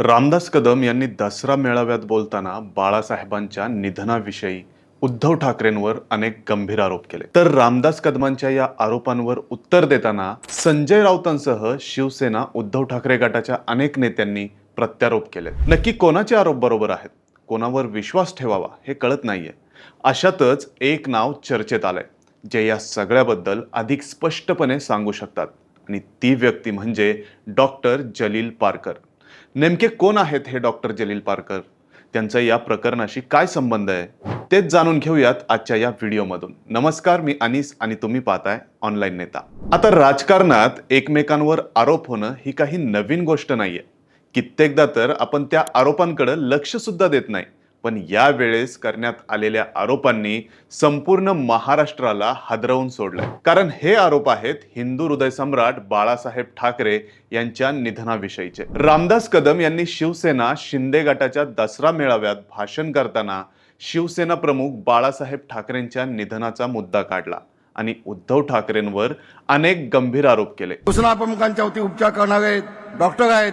रामदास कदम यांनी दसरा मेळाव्यात बोलताना बाळासाहेबांच्या निधनाविषयी उद्धव ठाकरेंवर अनेक गंभीर आरोप केले. तर रामदास कदमांच्या या आरोपांवर उत्तर देताना संजय राऊतांसह शिवसेना उद्धव ठाकरे गटाच्या अनेक नेत्यांनी प्रत्यारोप केले. नक्की कोणाचे आरोप बरोबर आहेत? कोणावर विश्वास ठेवावा हे कळत नाहीये. अशातच एक नाव चर्चेत आलंय जे या सगळ्याबद्दल अधिक स्पष्टपणे सांगू शकतात. आणि ती व्यक्ती म्हणजे डॉक्टर जलील पारकर. नेमके कोण आहेत हे डॉक्टर जलील पारकर? त्यांचा या प्रकरणाशी काय संबंध आहे? तेच जाणून घेऊयात आजच्या या व्हिडिओमधून. नमस्कार मी अनिस आणि तुम्ही पाहताय ऑनलाईन नेता. आता राजकारणात एकमेकांवर आरोप होणं ही काही नवीन गोष्ट नाहीये. कित्येकदा तर आपण त्या आरोपांकडे लक्ष सुद्धा देत नाही. पण यावेळेस करण्यात आलेल्या आरोपांनी संपूर्ण महाराष्ट्राला हादरवून सोडलंय. कारण हे आरोप आहेत हिंदू हृदय सम्राट बाळासाहेब ठाकरे यांच्या निधनाविषयीचे. रामदास कदम यांनी शिवसेना शिंदे गटाच्या दसरा मेळाव्यात भाषण करताना शिवसेना प्रमुख बाळासाहेब ठाकरेंच्या निधनाचा मुद्दा काढला आणि उद्धव ठाकरेंवर अनेक गंभीर आरोप केले. सूचना प्रमुखांच्या वती उपचार करणारे डॉक्टर आहेत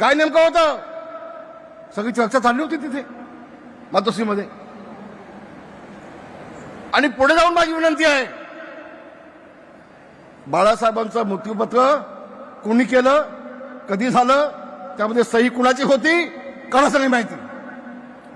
काय नेमकं होतं? सगळी चर्चा चालली होती तिथे मातोश्रीमध्ये आणि पुढे जाऊन माझी विनंती आहे बाळासाहेबांचं मृत्यूपत्र कोणी केलं कधी झालं त्यामध्ये सही कुणाची होती कळा सगळी माहिती.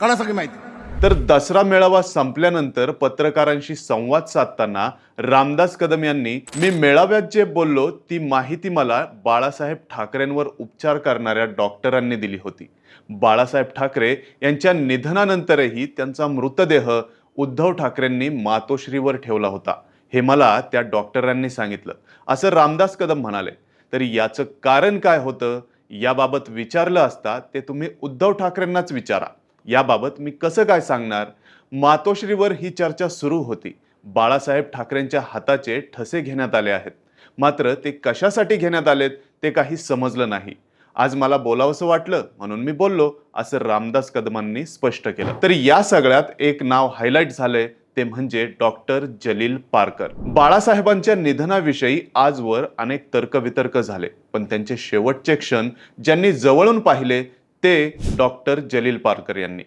कळा सगळी माहिती. तर दसरा मेळावा संपल्यानंतर पत्रकारांशी संवाद साधताना रामदास कदम यांनी मी मेळाव्यात जे बोललो ती माहिती मला बाळासाहेब ठाकरेंवर उपचार करणाऱ्या डॉक्टरांनी दिली होती. बाळासाहेब ठाकरे यांच्या निधनानंतरही त्यांचा मृतदेह उद्धव ठाकरेंनी मातोश्रीवर ठेवला होता. हे मला त्या डॉक्टरांनी सांगितलं. असं रामदास कदम म्हणाले. तर याचं कारण काय होतं? याबाबत विचारलं असता ते तुम्ही उद्धव ठाकरेंनाच विचारा. याबाबत मी कसं काय सांगणार? मातोश्रीवर ही चर्चा सुरू होती. बाळासाहेब ठाकरेंच्या हाताचे ठसे घेण्यात आले आहेत. मात्र ते कशासाठी घेण्यात आलेत ते काही समजलं नाही. आज मला बोलावंसं वाटलं म्हणून मी बोललो असं रामदास कदमांनी स्पष्ट केलं. तर या सगळ्यात एक नाव हायलाईट झालंय ते म्हणजे डॉक्टर जलील पारकर. बाळासाहेबांच्या निधनाविषयी आजवर अनेक तर्कवितर्क झाले पण त्यांचे शेवटचे क्षण ज्यांनी जवळून पाहिले ते डॉक्टर जलील पारकर यांनी.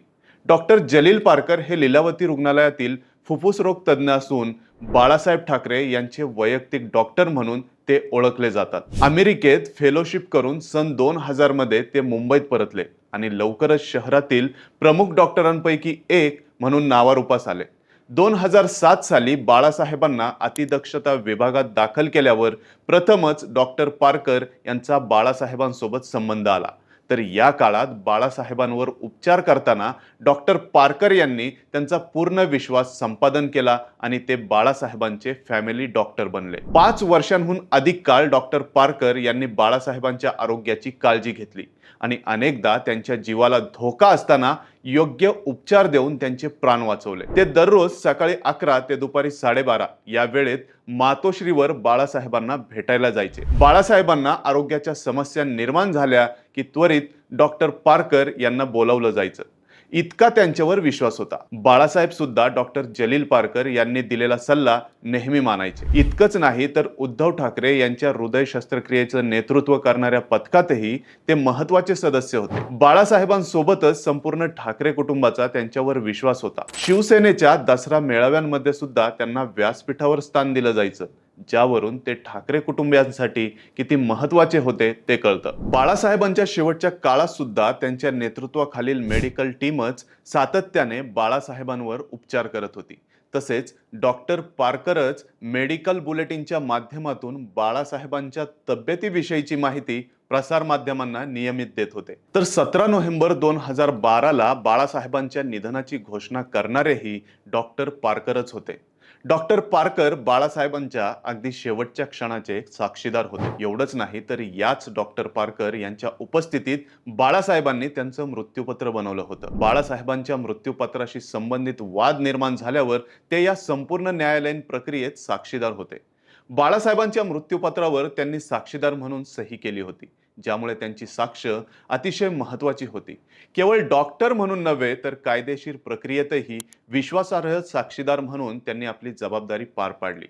डॉक्टर जलील पारकर हे लीलावती रुग्णालयातील फुफ्फुस रोग तज्ज्ञ असून बाळासाहेब ठाकरे यांचे वैयक्तिक डॉक्टर म्हणून ते ओळखले जातात. अमेरिकेत फेलोशिप करून सन दोन हजारमध्ये ते मुंबईत परतले आणि लवकरच शहरातील प्रमुख डॉक्टरांपैकी एक म्हणून नावारूपास आले. दोन हजार सात साली बाळासाहेबांना अतिदक्षता विभागात दाखल केल्यावर प्रथमच डॉक्टर पारकर यांचा बाळासाहेबांसोबत संबंध आला. तर या काळात बाळासाहेबांवर उपचार करताना डॉक्टर पारकर यांनी त्यांचा पूर्ण विश्वास संपादन केला आणि ते बाळासाहेबांचे फॅमिली डॉक्टर बनले. पाच वर्षांहून अधिक काळ डॉक्टर पारकर यांनी बाळासाहेबांच्या आरोग्याची काळजी घेतली आणि अनेकदा त्यांच्या जीवाला धोका असताना योग्य उपचार देऊन त्यांचे प्राण वाचवले. ते दररोज सकाळी अकरा ते दुपारी साडेबारा या वेळेत मातोश्रीवर बाळासाहेबांना भेटायला जायचे. बाळासाहेबांना आरोग्याच्या समस्या निर्माण झाल्या की त्वरित डॉक्टर पारकर यांना बोलावलं जायचं. इतका त्यांच्यावर विश्वास होता. बाळासाहेब सुद्धा डॉक्टर जलील पारकर यांनी दिलेला सल्ला नेहमी मानायचे. इतकंच नाही तर उद्धव ठाकरे यांच्या हृदय शस्त्रक्रियेचं नेतृत्व करणाऱ्या पथकातही ते महत्त्वाचे सदस्य होते. बाळासाहेबांसोबतच संपूर्ण ठाकरे कुटुंबाचा त्यांच्यावर विश्वास होता. शिवसेनेच्या दसरा मेळाव्यांमध्ये सुद्धा त्यांना व्यासपीठावर स्थान दिलं जायचं. ज्यावरून ते ठाकरे कुटुंबियांसाठी किती महत्त्वाचे होते ते कळतं. बाळासाहेबांच्या शेवटच्या काळात सुद्धा त्यांच्या नेतृत्वाखालील मेडिकल टीमच सातत्याने बाळासाहेबांवर उपचार करत होती. तसेच डॉक्टर पारकरच मेडिकल बुलेटिनच्या माध्यमातून बाळासाहेबांच्या तब्येतीविषयीची माहिती प्रसारमाध्यमांना नियमित देत होते. तर सतरा नोव्हेंबर दोन हजार बाराला बाळासाहेबांच्या निधनाची घोषणा करणारेही डॉक्टर पारकरच होते. डॉक्टर पारकर बाळासाहेबांच्या अगदी शेवटच्या क्षणाचे साक्षीदार होते. एवढंच नाही तर याच डॉक्टर पारकर यांच्या उपस्थितीत बाळासाहेबांनी त्यांचं मृत्यूपत्र बनवलं होतं. बाळासाहेबांच्या मृत्यूपत्राशी संबंधित वाद निर्माण झाल्यावर ते या संपूर्ण न्यायालयीन प्रक्रियेत साक्षीदार होते. बाळासाहेबांच्या मृत्यूपत्रावर त्यांनी साक्षीदार म्हणून सही केली होती. ज्यामुळे त्यांची साक्ष अतिशय महत्त्वाची होती. केवळ डॉक्टर म्हणून नव्हे तर कायदेशीर प्रक्रियेतही विश्वासार्ह साक्षीदार म्हणून त्यांनी आपली जबाबदारी पार पाडली.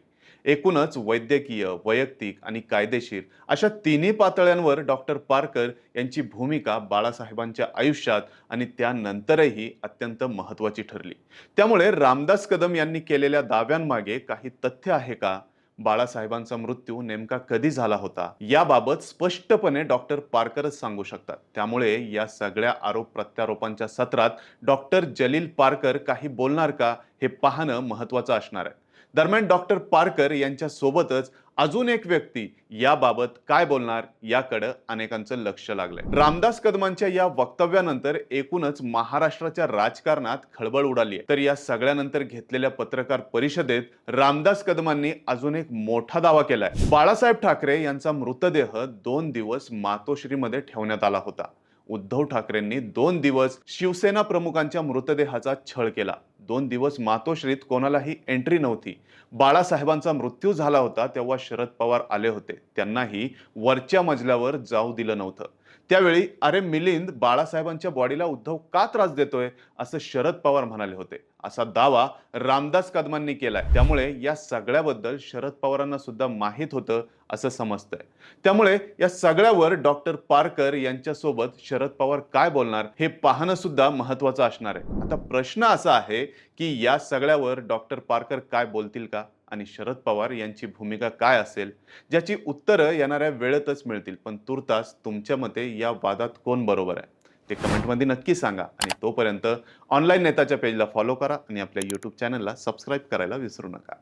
एकूणच वैद्यकीय वैयक्तिक आणि कायदेशीर अशा तिन्ही पातळ्यांवर डॉक्टर पारकर यांची भूमिका बाळासाहेबांच्या आयुष्यात आणि त्यानंतरही अत्यंत महत्त्वाची ठरली. त्यामुळे रामदास कदम यांनी केलेल्या दाव्यांमागे काही तथ्य आहे का? बाळासाहेबांचा मृत्यू नेमका कधी झाला होता याबाबत स्पष्टपणे डॉक्टर पारकरच सांगू शकतात. त्यामुळे या सगळ्या आरोप प्रत्यारोपांच्या सत्रात डॉक्टर जलील पारकर काही बोलणार का हे पाहणं महत्वाचं असणार आहे. दरम्यान डॉक्टर पारकर यांच्या सोबतच अजून एक व्यक्ती याबाबत काय बोलणार याकडं अनेकांचं लक्ष लागलंय. रामदास कदमांच्या या वक्तव्यानंतर एकूणच महाराष्ट्राच्या राजकारणात खळबळ उडाली तर या सगळ्यानंतर घेतलेल्या पत्रकार परिषदेत रामदास कदमांनी अजून एक मोठा दावा केलाय. बाळासाहेब ठाकरे यांचा मृतदेह दोन दिवस मातोश्रीमध्ये ठेवण्यात आला होता. उद्धव ठाकरेंनी दोन दिवस शिवसेना प्रमुखांच्या मृतदेहाचा छळ केला. दोन दिवस मातोश्रीत कोणालाही एंट्री नव्हती. बाळासाहेबांचा मृत्यू झाला होता तेव्हा शरद पवार आले होते. त्यांनाही वरच्या मजल्यावर जाऊ दिलं नव्हतं. त्यावेळी अरे मिलिंद बाळासाहेबांच्या बॉडीला उद्धव का त्रास देतोय? असं शरद पवार म्हणाले होते. असा दावा रामदास कदमांनी केलाय. त्यामुळे या सगळ्याबद्दल शरद पवारांना सुद्धा माहीत होतं असं समजतंय. त्यामुळे या सगळ्यावर डॉक्टर पारकर यांच्यासोबत शरद पवार काय बोलणार हे पाहणं सुद्धा महत्वाचं असणार आहे. आता प्रश्न असा आहे की या सगळ्यावर डॉक्टर पारकर काय बोलतील का? आणि शरद पवार यांची भूमिका काय असेल? ज्याची उत्तरं येणाऱ्या वेळेतच मिळतील. पण तुर्तास तुमच्या मते या वादात कोण बरोबर आहे? ते कमेंटमध्ये नक्की सांगा. आणि तोपर्यंत ऑनलाईन नेताच्या पेजला फॉलो करा आणि आपल्या यूट्यूब चॅनलला सबस्क्राईब करायला विसरू नका.